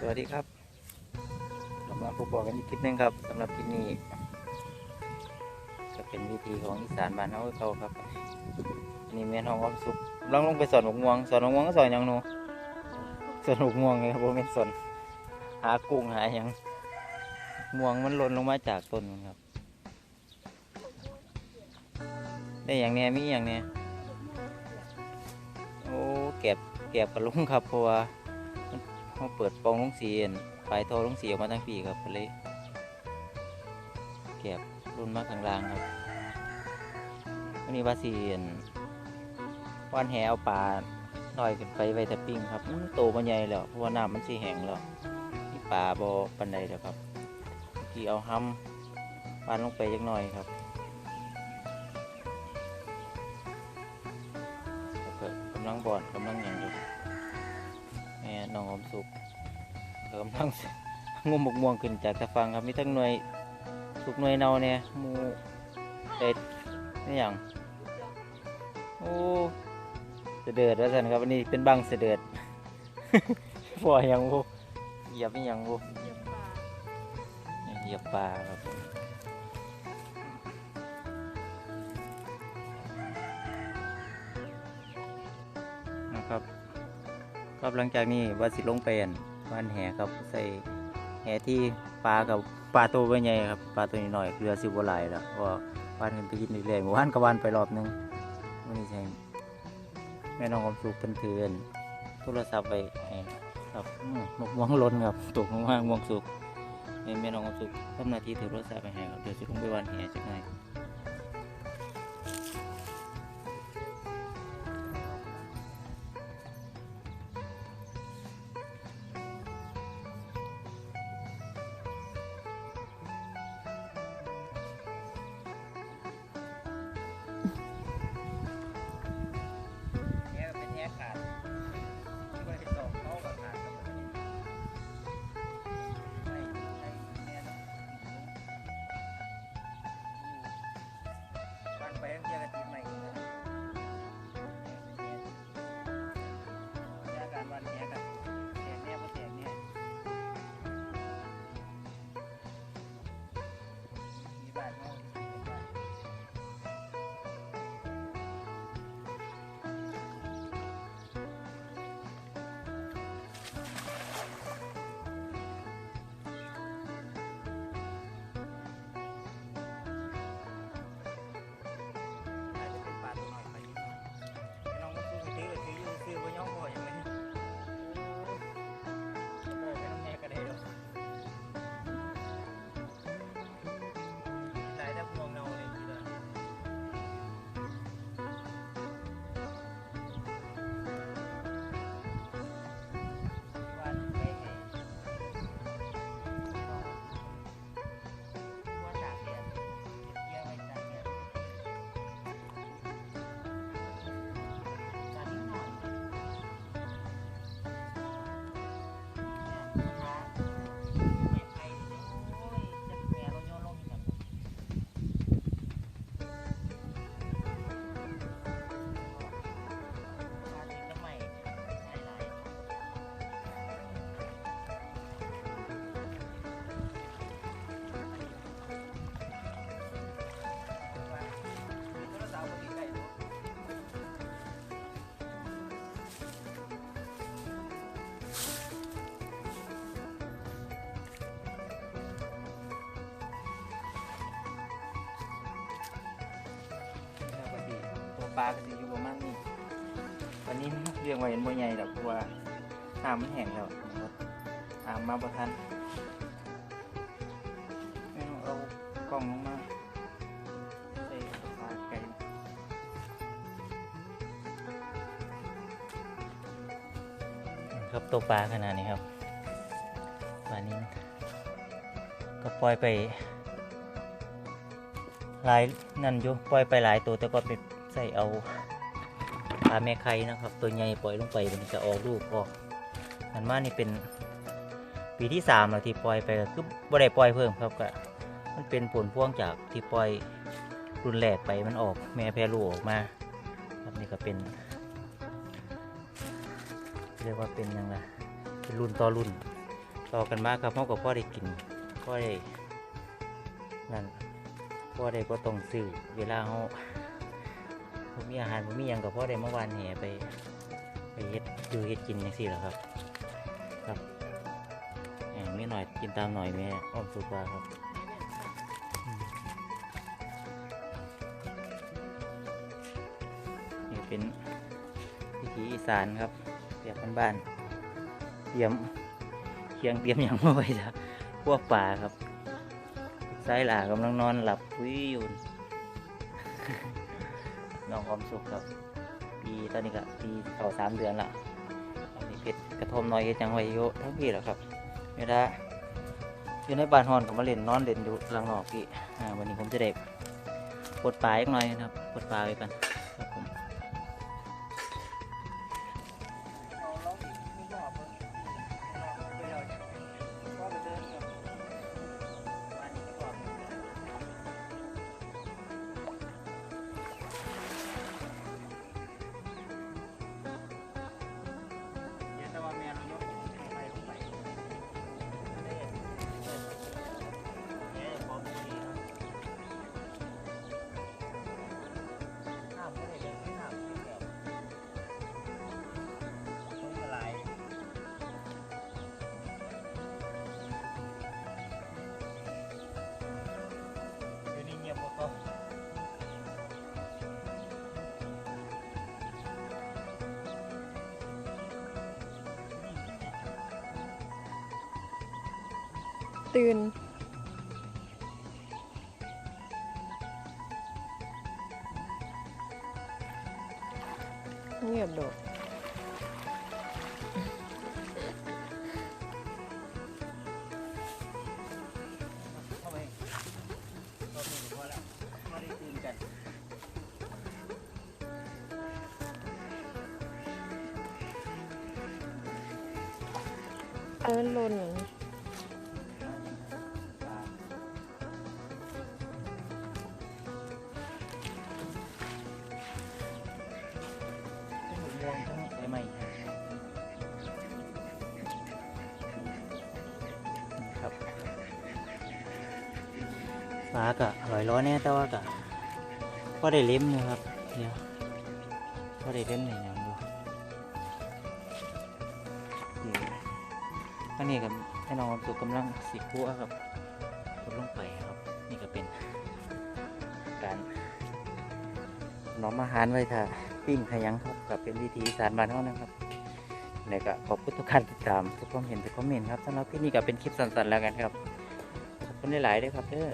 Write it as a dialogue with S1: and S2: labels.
S1: สวัสดีครับกลับมาพบกันอีกคลิปหนึงครับสำหรับคลิปนี้จะเป็นวิธีของอีสานบ้านเฮาเขาครับอันนี่แม่น้องออมสุกลังลงไปสอนหกม่วงสอนหกม่วงก็สอนหยังหนูสอนหกม่วงไงครับผมเป็นสอนหากุ้งหาหยังม่วงมันหล่นลงมาจากต้นครับได้อย่างเนี้ยมีอย่างเนี้ยโอ้เก็บเก็บกระลุงครับเพราะว่า เขาเปิดปองลงสีอั่นปลายท่อลงสีออกมาทั้งปีครับเลยแก็บรุ่นมากข้างล่างครับวันนี้ว่าสีอั่นว่านแหเอาปลาลอยขึ้นไปไว้ต่ปิ้งครับมันโตมันใหญ่แล้วเพราะว่าน้ำมันสีแห้งแล้วนี่ปลาบอปันใดแล้วครับที่เอาห้ำปานลงไปจักหน่อยครับกำลังบอดกำลังอย่างอยู่แม่น้องอมสุกกำลังงมบกม่วงขึ้นจากตะฟังครับมีทั้งหน่วยสุกหน่วยเนาเนี่ยหมูเด็ดนี่อย่างโอ้เสด็จแล้วสันครับวันนี้เป็นบังเสด็จพออย่างบูเหยียบไม่อย่างบูเหยียบปลาครับผมนะครับ ครับหลังจากนี้ว่าสิลงไปอั่นบ้านแหครับใส่แหที่ปลากับปลาตัวใหญ่ครับปลาตัวน้อยเรือสิบวหลายแล้วเพราะว่าบ้านกันไปกินเรื่อยๆเมื่วานก็วานไปรอบหนึงวันนี้ใช่แม่น้องความสุขเป็นเถือนโทรศัพท์ไปให้ครับอื้อหมกม่วงล้นครับตกลงมาม่วงสุกแม่น้องความสุขทำหน้าที่ถือโทรศัพท์ไปให้ครับเดี๋ยวจะลงไปวานแหจักหน่ ปลาก็จะอยู่ประมาณนี้วันนี้เรียงไว้เห็นบ่ใหญ่ดอกว่าน้ำมันแห้งแล้วน้ำมาประทันเอากล้องลงมาใส่ปลาไก่ครับตัวปลาขนาดนี้ครับปลานี้ก็ปล่อยไปหลายนั่นอยู่ปล่อยไปหลายตัวแต่ก็ไป ใส่เอาปลาแม่ไข่นะครับ ตัวใหญ่ปล่อยลงไปมันจะออกลูกออกอันมานี่เป็นปีที่สามแล้วที่ปล่อยไปก็คือบ่ได้ปล่อยเพิ่มครับก็มันเป็นผลพวงจากที่ปล่อยรุนแรกไปมันออกแม่แพรลูกออกมาครับนี่ก็เป็นเรียกว่าเป็นยังไงเป็นรุ่นต่อรุ่นต่อกันมากครับพราะกับพ่อได้กินพ่อได้นั่นพ่อได้พ่ต้องซื้อเวลาเขา บ่มีอาหารบ่มียังกับพ่อได้เมื่อวานแห่ไปไปเฮ็ดดูเฮ็ดกินจังซี่แหละครับ ครับแหมมีหน่อยกินตามหน่อยแม่อ้อมสุกว่าครับนี่เป็นวิถีอีสานครับเปียกบ้านๆเตรียมเคียงเตรียมอย่างมาไว้จ้ะพวกป่าครับสายหลากำลังนอนหลับวิวอยู่ น้องความสุขครับปีตอนนี้ก็ปีเก่าสามเดือนละอันนี้เพชรกระทอมน้อยจังไว้โยทั้งพี่แหละครับเวลาอยู่ในบ้านฮอนก็มาเล่นนอนเล่นอยู่หลังนอกพี่วันนี้ผมจะเด้ปลดปลาอีกหน่อยนะครับปลดปลาไว้กัน
S2: ตื่น เงียบโดด
S1: เข้าไปรอบนี้ก็พอแล้วพอได้ตื่นกัน
S2: อันนั้นลน
S1: ฟ้ากะอร่อยร้อนแน่แต่ว่ากะก็ได้เล็มอยู่ครับเดี๋ยวก็ได้เล็มหน่อยอย่างดูนี่อันนี้กับให้น้องควกำลังสิคั่วครับกดลงไปครับ นี่ก็เป็น การน้อมอาหารไว้ค่ะปิ้งขยังครับกับเป็นวิธีสานบ้านเฮานะครับแล้วก็ขอบคุณทุกการติดตามทุกความเห็นทุกคอมเมนต์ครับสำหรับที่นี่ก็เป็นคลิปสั้นๆแล้วกันครับขอบคุณหลายๆด้วยครับเด้อ